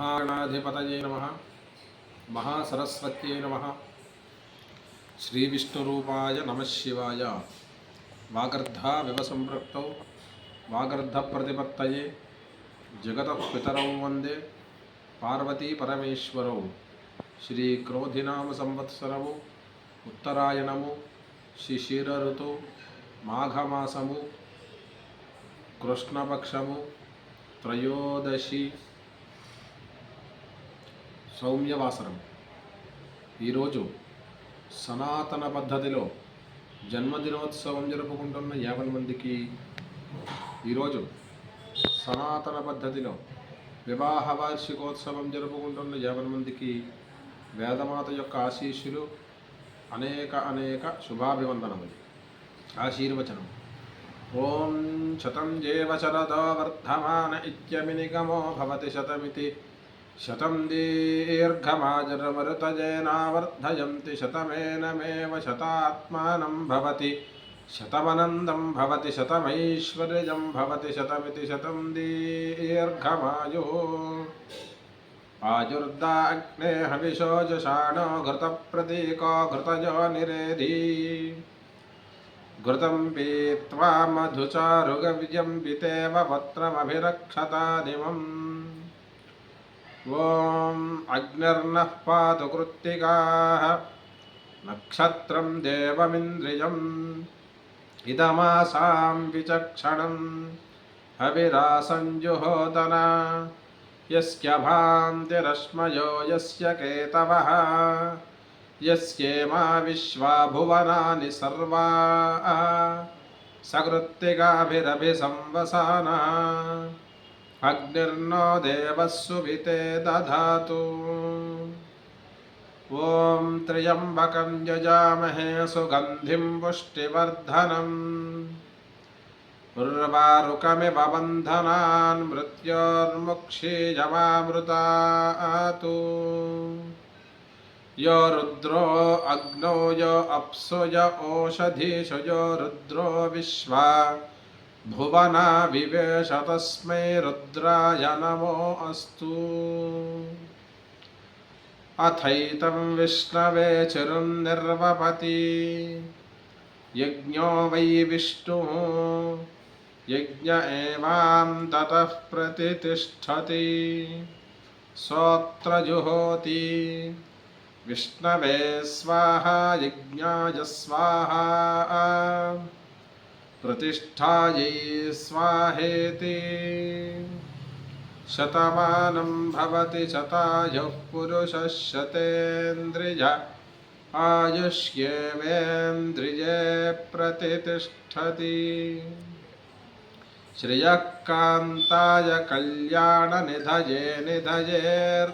మహాగణాధిపతయే నమ. మహాసరస్వత్యే నమ. శ్రీవిష్ణురూపాయ నమ శివాయ. వాగర్ధావివ సంపృక్తౌ వాగర్ధప్రతిపత్తయే. జగత పితరౌ వందే. పార్వతీ పరమేశ్వరౌ. శ్రీ క్రోధినామ సంవత్సరము. ఉత్తరాయణము. శిశిర ఋతు మాఘమాసము. కృష్ణపక్షము. త్రయోదశి. సౌమ్యవాసరం ఈరోజు సనాతన పద్ధతిలో జన్మదినోత్సవం జరుపుకుంటున్న యాభై మందికి ఈరోజు సనాతన పద్ధతిలో వివాహ వార్షికోత్సవం జరుపుకుంటున్న యాభై మందికి వేదమాత యొక్క ఆశీస్సులు అనేక అనేక శుభాభివందనములు. ఆశీర్వచనం. ఓం శతం జీవ శరదో వర్ధమాన ఇత్యమినిగమో భవతి శతమితి. शतम दीर्घमाजरमरुतजेनावर्धयन्ति शतमेनमेव शतात्मानं भवति। शतमनन्दं भवति, शतमैश्वर्यं भवति, शतमिति शतं दीर्घमायुः। आजुर्दा अग्ने हविषो जषाणो घृतप्रतीको घृतजो निरेधि। घृतं पीत्वा मधुचारुगविजम्बितेव पत्रमभिरक्षतादिमम्। ॐ अग्निर्नः पातु कृत्तिकाः नक्षत्रं देवमिन्द्रियम् इदमासां विचक्षणं हविरासञ्जुहोदना यस्य भान्तिरश्मयो यस्य केतवः। यस्येमा विश्वा भुवनानि सर्वा। सकृत्तिकाभिरभिसंवसाना। अग्निर्नो देवः सुविते दधातु। ॐ त्र्यम्बकं यजामहे सुगन्धिं पुष्टिवर्धनम्। उर्वारुकमिव बन्धनान् मृत्योर्मुक्षीयमामृतातु यो रुद्रो अग्नौ यो अप्सु य ओषधीषु यो रुद्रो विश्वा। भुवना विवेश तस्मै रुद्राय नमो अस्तु। अथैतं विष्णवे चिरुं निर्वपति यज्ञो वै विष्णुः। यज्ञ एवां ततः प्रतितिष्ठति सोऽत्र जुहोति विष्णवे स्वाहा, यज्ञाय स्वाहा। प्रतिष्ठायै स्वाहेति शतमानं भवति शतायुः पुरुषः शतेन्द्रिय आयुष्येवेन्द्रिये प्रतितिष्ठति श्रियः कान्ताय कल्याणनिधये निधयेऽर्थिनाम्